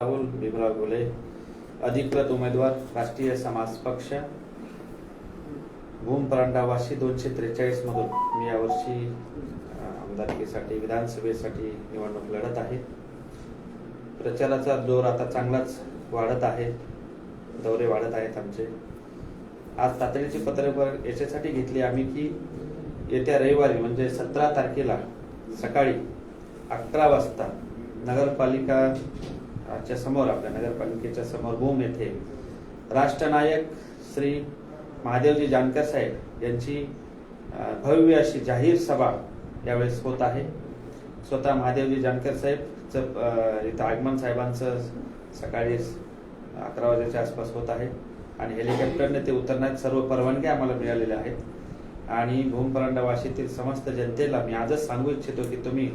राहुल भीमराव घोले अधिकृत उमेदवार राष्ट्रीय समाज पक्ष भूम परांडा वाशी दोनशे त्रेचाळीस मधून. मी यावर्षी आमदारकीसाठी विधानसभेसाठी निवडणूक लढत आहे. प्रचाराचा जोर आता चांगलाच वाढत आहे. दौरे वाढत आहेत आमचे. आज तातडीची पत्रकार याच्यासाठी घेतली आम्ही की येत्या रविवारी म्हणजे सतरा तारखेला सकाळी अकरा वाजता नगरपालिका च्या समोर आपल्या नगरपालिकेच्या समोर भूम येथे राष्ट्रनायक श्री महादेवजी जानकर साहेब यांची भव्य अशी जाहीर सभा यावेळेस होत आहे. स्वतः महादेवजी जानकर साहेबचं इथं आगमन साहेबांचं सकाळी अकरा वाजेच्या आसपास होत आहे. आणि हेलिकॉप्टरने ते उतरण्यात सर्व परवानग्या आम्हाला मिळालेल्या आहेत. आणि भूमपरांडा वाशीतील समस्त जनतेला मी आजच सांगू इच्छितो की तुम्ही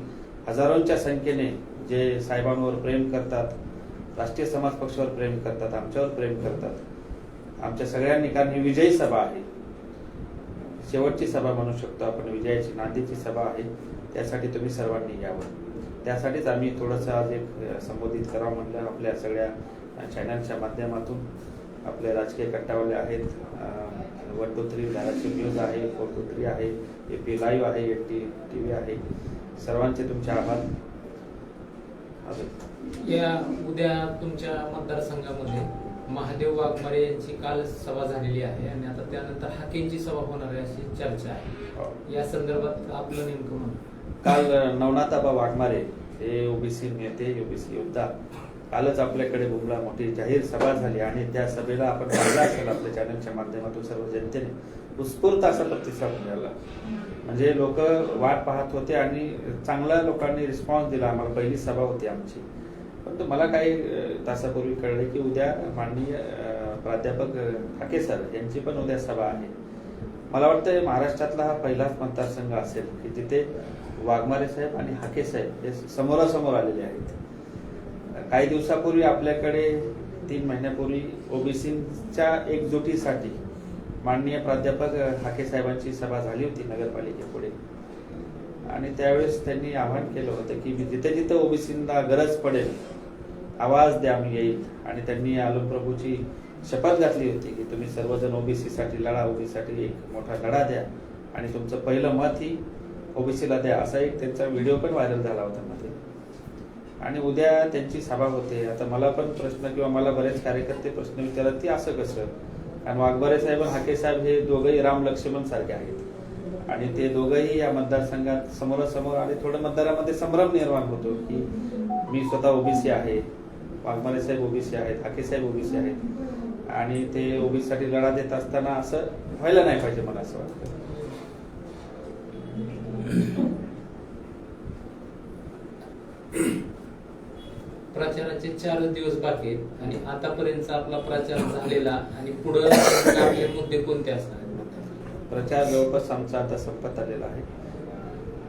हजारोंच्या संख्येने जे साहेबांवर प्रेम करतात राष्ट्रीय समाज पक्षावर प्रेम करतात आमच्यावर प्रेम करतात. आमच्या सगळ्यांनी कारण ही विजयी सभा आहे. शेवटची सभा म्हणू शकतो आपण विजयाची नांदीची सभा आहे. त्यासाठी तुम्ही सर्वांनी यावं. त्यासाठीच आम्ही थोडंसं आज एक संबोधित करावं म्हणलं. आपल्या सगळ्या चॅनलच्या माध्यमातून आपले राजकीय कट्टावले आहेत. One two three Dharashiv news आहे फोर टू थ्री आहे ए पी लाईव्ह आहे ए टी टी व्ही आहे. सर्वांचे तुमचे आभार. या उद्या तुमच्या मतदारसंघामध्ये महादेव वाघमारे यांची काल सभा झालेली आहे आणि आता त्यानंतर हाकेंची सभा होणार आहे अशी चर्चा आहे. या संदर्भात आपलं नेमकं म्हणून काल नवनाथाबा वाघमारे हे ओबीसी नेते ओबीसी योद्धा कालच आपल्याकडे बुमला मोठी जाहीर सभा झाली आणि त्या सभेला आपण पाहिला असेल आपल्या चॅनलच्या माध्यमातून सर्व जनतेने. उत्स्फूर्त असा प्रतिसाद मिळाला. म्हणजे लोक वाट पाहत होते आणि चांगल्या लोकांनी रिस्पॉन्स दिला. आम्हाला पहिली सभा होती आमची. पण मला काही तासापूर्वी कळलं की उद्या माननीय प्राध्यापक ठाके सर यांची पण उद्या सभा आहे. मला वाटतं महाराष्ट्रातला हा पहिलाच मतदारसंघ असेल की तिथे वाघमारे साहेब आणि हाके साहेब हे समोरासमोर आलेले आहेत. काही दिवसापूर्वी आपल्याकडे तीन महिन्यापूर्वी ओबीसीच्या एकजुटीसाठी माननीय प्राध्यापक हाके साहेबांची सभा झाली होती नगरपालिकेपुढे. आणि त्यावेळेस त्यांनी आवाहन केलं होतं की जिथे जिथे ओबीसींना गरज पडेल आवाज द्या मी येईल. आणि त्यांनी आलोक प्रभूची शपथ घातली होती की तुम्ही सर्वजण ओबीसीसाठी लढा ओबीसीसाठी एक मोठा लढा द्या. आणि तुमचं पहिलं मत ही ओबीसीला द्या. असा एक त्यांचा व्हिडिओ पण व्हायरल झाला होता मध्ये. आणि उद्या त्यांची सभा होते. आता मला पण प्रश्न किंवा मला बरेच कार्यकर्ते प्रश्न विचारत ती असं कसं? आणि वाघबारे साहेब हाके साहेब हे दोघंही राम लक्ष्मण सारखे आहेत. आणि ते दोघंही या मतदारसंघात समोरासमोर आणि थोडं मतदारामध्ये संभ्रम निर्माण होतो की मी स्वतः ओबीसी आहे वाघमारे साहेब ओबीसी आहेत हाके साहेब ओबीसी आहेत. आणि ते ओबीसी साठी लढा देत असताना असं व्हायला नाही पाहिजे मला असं वाटतं. प्रचाराचे चार दिवस बाकी आहेत. आणि आतापर्यंत आपला प्रचार झालेला आणि पुढे आपले मुद्दे कोणते असणार प्रचार जवळपास आमचा आता संपत आलेला आहे.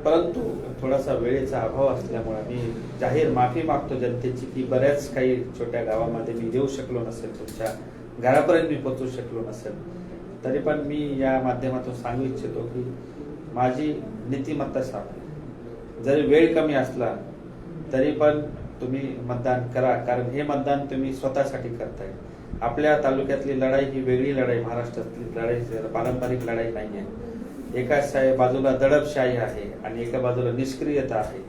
परंतु थोडासा वेळेचा अभाव असल्यामुळे मी जाहीर माफी मागतो जनतेची की बऱ्याच काही छोट्या गावामध्ये मी येऊ शकलो नसेल तुमच्या घरापर्यंत मी पोचू शकलो नसेल. तरी पण मी या माध्यमातून सांगू इच्छितो की माझी नीतिमत्ता साफ जरी वेळ कमी असला तरी पण तुम्ही मतदान करा कारण हे मतदान तुम्ही स्वतःसाठी करताय. आपल्या तालुक्यातली लढाई ही वेगळी लढाई महाराष्ट्रातली लढाई पारंपरिक लढाई नाही आहे एका बाजूला दडपशाही आहे आणि एका बाजूला निष्क्रियता आहे.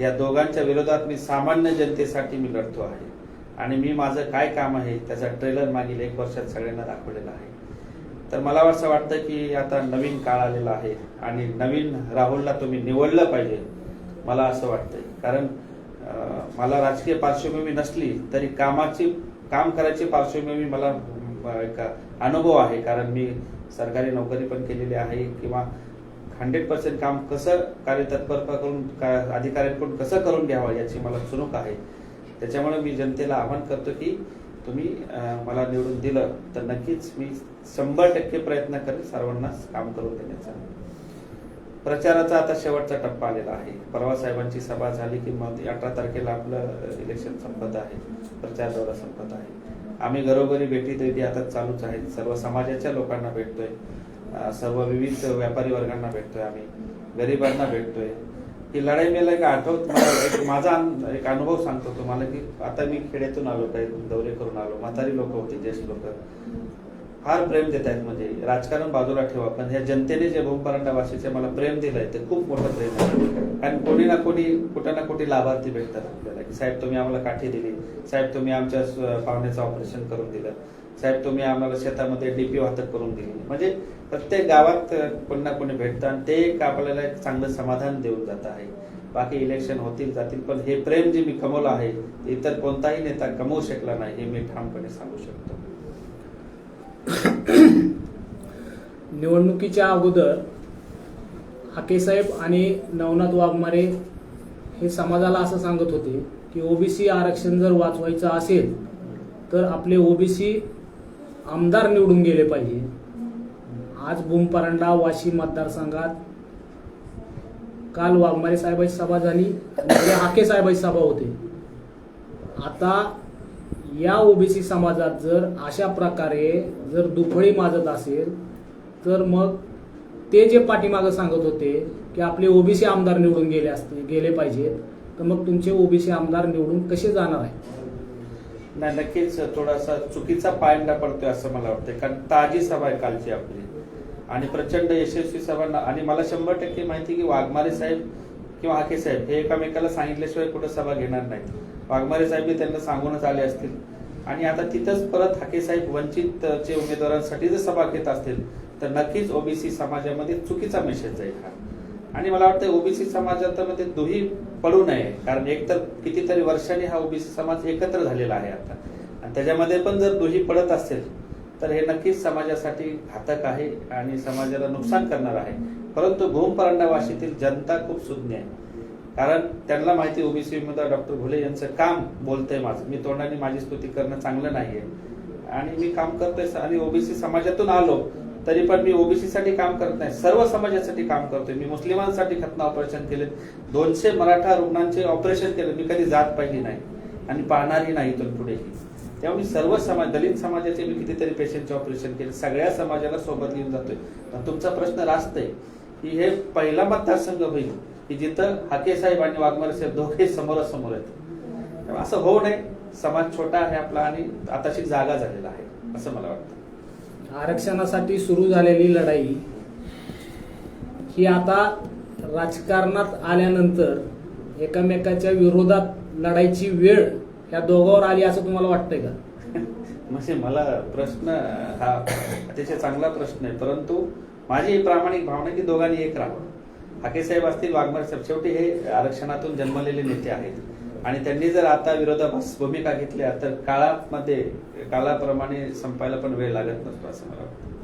या दोघांच्या विरोधात मी सामान्य जनतेसाठी मी लढतो आहे. आणि मी माझं काय काम आहे त्याचा ट्रेलर मागील एक वर्षात सगळ्यांना दाखवलेला आहे. तर मला असं वाटतं की आता नवीन काळ आलेला आहे आणि नवीन राहुलला तुम्ही निवडलं पाहिजे मला असं वाटतंय. कारण मला राजकीय पार्श्वभूमी नसली तरी कामाची काम करायची पार्श्वभूमी मला एक अनुभव आहे. कारण मी सरकारी नोकरी पण केलेली आहे किंवा हंड्रेड पर्सेंट काम कसं कार्यतत्पर करून का- अधिकाऱ्यांकडून कसं करून घ्यावं याची मला चुणूक आहे. त्याच्यामुळे मी जनतेला आवाहन करतो की तुम्ही मला निवडून दिलं तर नक्कीच मी शंभर टक्के प्रयत्न करेन सर्वांनाच काम करून देण्याचा. प्रचाराचा आता शेवटचा टप्पा आलेला आहे. परवा साहेबांची सभा झाली की मग अठरा तारखेला आपलं इलेक्शन संपत आहे. प्रचार दौरा संपत आहे. आम्ही घरोघरी भेटी देती आता चालूच आहेत सर्व समाजाच्या लोकांना भेटतोय. सर्व विविध व्यापारी वर्गांना भेटतोय आम्ही. गरिबांना भेटतोय. ही लढाई मला एक आठवत मला एक माझा एक अनुभव सांगतो तुम्हाला की आता मी खेड्यातून आलो काही दौरे करून आलो. म्हातारी लोक होती ज्येष्ठ लोक. फार प्रेम देत आहेत म्हणजे. राजकारण बाजूला ठेवा पण ह्या जनतेने जे भूमपरांडा मला प्रेम दिलंय ते खूप मोठं प्रेम आहे. कारण कोणी ना कोणी कुठं ना कुठे लाभार्थी भेटतात आपल्याला की साहेब तुम्ही आम्हाला काठी दिली साहेब तुम्ही आमच्या पाहुण्याचं ऑपरेशन करून दिलं साहेब तुम्ही आम्हाला शेतामध्ये डीपी वाहतूक करून दिली. म्हणजे प्रत्येक गावात कोणी ना कोणी भेटतं आणि ते एक आपल्याला एक चांगलं समाधान देऊन जात आहे. बाकी इलेक्शन होतील जातील पण हे प्रेम जे मी कमवलं आहे इतर कोणताही नेता कमवू शकला नाही हे मी ठामपणे सांगू शकतो. निवडणुकीच्या अगोदर हाकेसाहेब आणि नवनाथ वाघमारे हे समाजाला असं सांगत होते की ओबीसी आरक्षण जर वाचवायचं असेल तर आपले ओबीसी आमदार निवडून गेले पाहिजे. आज बुमपरांडा वाशी मतदारसंघात काल वाघमारे साहेबाची सभा झाली हाके साहेबाची सभा होते. आता या ओबीसी समाजात जर अशा प्रकारे जर दुफळी माजत असेल तर मग ते जे पाठीमागं सांगत होते की आपले ओबीसी आमदार निवडून गेले असते गेले पाहिजेत तर मग तुमचे ओबीसी आमदार निवडून कसे जाणार आहे नाही नक्कीच थोडासा चुकीचा पायंडा पडतोय असं मला वाटतं कारण ताजी सभा आहे कालची आपली. आणि प्रचंड यशस्वी सभा आणि मला शंभर टक्के माहिती की वाघमारे साहेब किंवा हाके साहेब हे एकामेकाला सांगितल्याशिवाय कुठं सभा घेणार नाहीत वाघमारे साहेब हे त्यांना सांगूनच आले असतील. आणि आता तिथंच परत हाके साहेब वंचित चे उमेदवारांसाठी जर सभा घेत असतील तर नक्कीच ओबीसी समाजामध्ये चुकीचा मेसेज जाईल हा. आणि मला वाटतं ओबीसी समाजामध्ये दुही पडू नये कारण एकतर कितीतरी वर्षांनी हा ओबीसी समाज एकत्र झालेला आहे आता. आणि त्याच्यामध्ये पण जर दुही पडत असेल तर हे नक्कीच समाजासाठी घातक आहे आणि समाजाला नुकसान करणार आहे. परंतु भूमपरांडा वाशीतील जनता खूप सुज्ञ आहे. कारण त्यांना माहिती ओबीसी उमेदवार डॉक्टर घुले यांचं काम बोलतंय माझं. मी तोंडाने माझी स्तुती करणं चांगलं नाहीये. आणि मी काम करतोय आणि ओबीसी समाजातून आलो तरी पण मी ओबीसी साठी काम करत नाही. सर्व समाजासाठी काम करतोय. मी मुस्लिमांसाठी खतना ऑपरेशन केले दोनशे मराठा रुग्णांचे ऑपरेशन केले मी कधी जात पाहिली नाही. आणि पाहणारही नाही इथून पुढेही. तेव्हा मी सर्व समाज दलित समाजाचे मी कितीतरी पेशंटचे ऑपरेशन केले. सगळ्या समाजाला सोबत घेऊन जातोय. पण तुमचा प्रश्न रास्त आहे की हे पहिला मतदारसंघ होईल की जिथं हाके साहेब आणि वाघमारे साहेब दोघे समोरासमोर आहेत? तेव्हा असं होऊ नये समाज छोटा आहे आपला आणि आताशी जागा झालेला आहे असं मला वाटतं. आरक्षणासाठी सुरू झालेली लढाई ही आता राजकारणात आल्यानंतर एकमेकाच्या विरोधात लढाईची वेळ ह्या दोघांवर आली असं तुम्हाला वाटतंय का? म्हणजे मला प्रश्न हा अतिशय चांगला प्रश्न आहे. परंतु माझी प्रामाणिक भावना आहे की दोघांनी एक राहावं. हाके साहेब असतील वाघमारे साहेब. शेवटी हे आरक्षणातून जन्मलेले नेते आहेत. आणि त्यांनी जर आता विरोधाभास भूमिका घेतल्या तर काळामध्ये काळाप्रमाणे संपायला पण वेळ लागत नसतो असं मला वाटतं.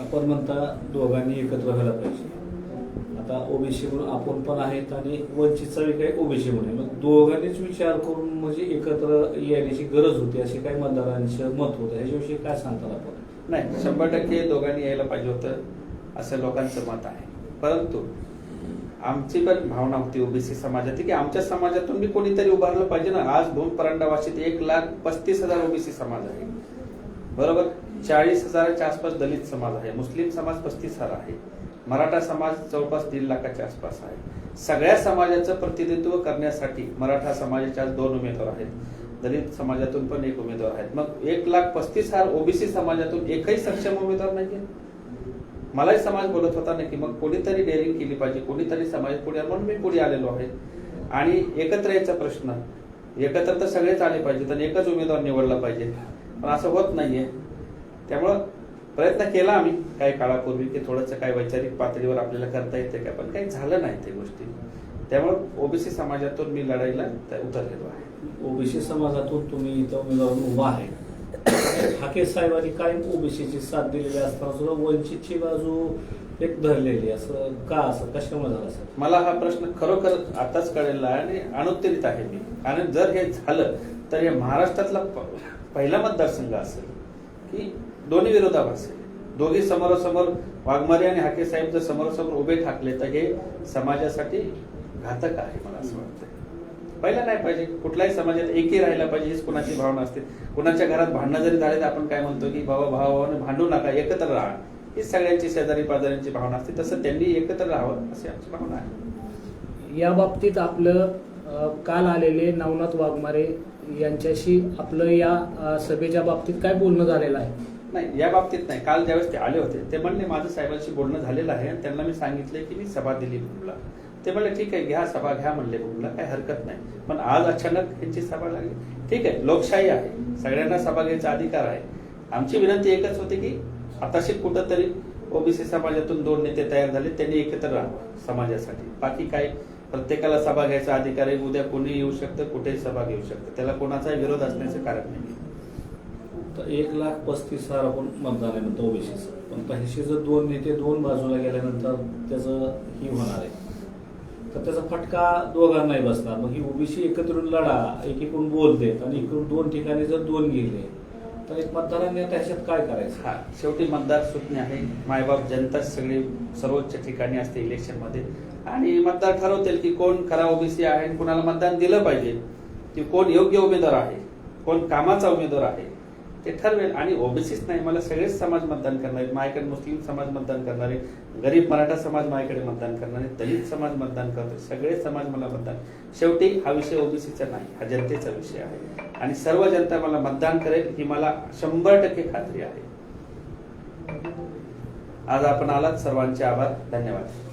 आपण म्हणता दोघांनी एकत्र व्हायला पाहिजे. आता ओबीसी म्हणून आपण पण आहेत आणि वंचितचा काही ओबीसी म्हणून मग दोघांनीच विचार करून म्हणजे एकत्र येण्याची गरज होती असे काही मतदारांचं मत होतं. ह्याच्याविषयी काय सांगतात आपण? नाही शंभर टक्के दोघांनी यायला पाहिजे होतं असं लोकांचं मत आहे. परंतु आमची पण भावना होती ओबीसी समाजात की आमच्या समाजातून मी कोणीतरी उभारलं पाहिजे ना. आज दोन परंडावाशीत एक लाख पस्तीस हजार ओबीसी समाज आहे. बरोबर? चाळीस हजाराच्या आसपास दलित समाज आहे. मुस्लिम समाज पस्तीस हजार आहे. मराठा समाज जवळपास दीड लाखाच्या आसपास आहे. सगळ्या समाजाचं प्रतिनिधित्व करण्यासाठी मराठा समाजाचे आज दोन उमेदवार आहेत. दलित समाजातून पण एक उमेदवार आहेत. मग एक लाख पस्तीस हजार ओबीसी समाजातून एकही सक्षम उमेदवार नाही मलाही समाज बोलत होता ना की मग कोणीतरी डेअरिंग केली पाहिजे कोणीतरी समाज पुढे म्हणून मी पुढे आलेलो आहे. आणि एकत्र यायचा प्रश्न एकत्र तर सगळेच आले पाहिजेत आणि एकच उमेदवार निवडला पाहिजे. पण असं होत नाहीये. त्यामुळं प्रयत्न केला आम्ही. काही काळापूर्वी की थोडंसं काही वैचारिक पातळीवर आपल्याला करता येते का पण काही झालं नाही ते गोष्टी. त्यामुळं ओबीसी समाजातून मी लढाईला उतरलेलो आहे. ओबीसी समाजातून तुम्ही इथं उमेदवार उभा आहे. हाके साहेबांनी कायम ओबीसीची साथ दिलेली असताना सुद्धा वंचितची बाजू एक धरलेली असं का असं? कशामुळे झालं असं? मला हा प्रश्न खरोखर आताच कळलेला आहे आणि अनुत्तरित आहे मी. कारण जर हे झालं तर हे महाराष्ट्रातला पहिला मतदारसंघ असेल की दोन्ही विरोधाभास. आहे दोघी समोरासमोर वाघमारे आणि हाके साहेब जर समोरासमोर उभे ठाकले तर हे समाजासाठी घातक आहे मला असं वाटतं पहिला नाही पाहिजे. कुठल्याही समाजात एकही राहायला पाहिजे हीच कुणाची भावना असते. कुणाच्या घरात भांडणं जरी झाले तर आपण काय म्हणतो की बाबा भावाने भांडू नका एकत्र राहा. ही सगळ्यांची शेजारी पाजाऱ्यांची भावना असते. तसं त्यांनी एकत्र राहावं अशी आमची भावना आहे. या बाबतीत आपलं काल आलेले नवनाथ वाघमारे यांच्याशी आपलं या सभेच्या बाबतीत काय बोलणं झालेलं आहे? नाही या बाबतीत नाही. काल ज्यावेळेस ते आले होते ते म्हणले माझं साहेबांशी बोलणं झालेलं आहे आणि त्यांना मी सांगितलं की मी सभा दिली भूमला ते म्हणले ठीक आहे घ्या सभा घ्या म्हणले भूमला काही हरकत नाही. पण आज अचानक यांची सभा लागली. ठीक आहे लोकशाही आहे. सगळ्यांना सभा घ्यायचा अधिकार आहे. आमची विनंती एकच होती की आताशी कुठंतरी ओबीसी समाजातून दोन नेते तयार झाले त्यांनी एकत्र राहावं समाजासाठी. बाकी काय प्रत्येकाला सभा घ्यायचा अधिकार आहे. उद्या कोणी येऊ शकतं कुठेही सभा घेऊ शकतं. त्याला कोणाचाही विरोध असण्याचं कारण नाही. तर एक लाख पस्तीस हजार आपण मतदान आहे म्हणतो ओबीसीचं पण पैसे जर दोन नेते दोन बाजूला गेल्यानंतर त्याचं ही होणार आहे. तर त्याचा फटका दोघांनाही बसणार. मग ही ओबीसी एकत्र येऊन लढा एकीकडून बोलतेत आणि इकडून दोन ठिकाणी जर दोन गेले तर एक मतदारांनी त्याच्यात काय करायचं? हा शेवटी मतदार सुज्ञ आहे. मायबाप जनता सगळी सर्वोच्च ठिकाणी असते इलेक्शनमध्ये. आणि मतदार ठरवतील की कोण खरा ओबीसी आहे आणि कोणाला मतदान दिलं पाहिजे. की कोण योग्य उमेदवार आहे कोण कामाचा उमेदवार आहे. ते ठरवेल. आणि ओबीसीच नाही मला सगळेच समाज मतदान करणार आहेत माझ्याकडे मुस्लिम समाज मतदान करणारे गरीब मराठा समाज माझ्याकडे मतदान करणारे दलित समाज मतदान करतो सगळे समाज मला मतदान. शेवटी हा विषय ओबीसीचा नाही हा जनतेचा विषय आहे. आणि सर्व जनता मला मतदान करेल ही मला शंभर टक्के खात्री आहे. आज आपण आलात सर्वांचे आभार. धन्यवाद.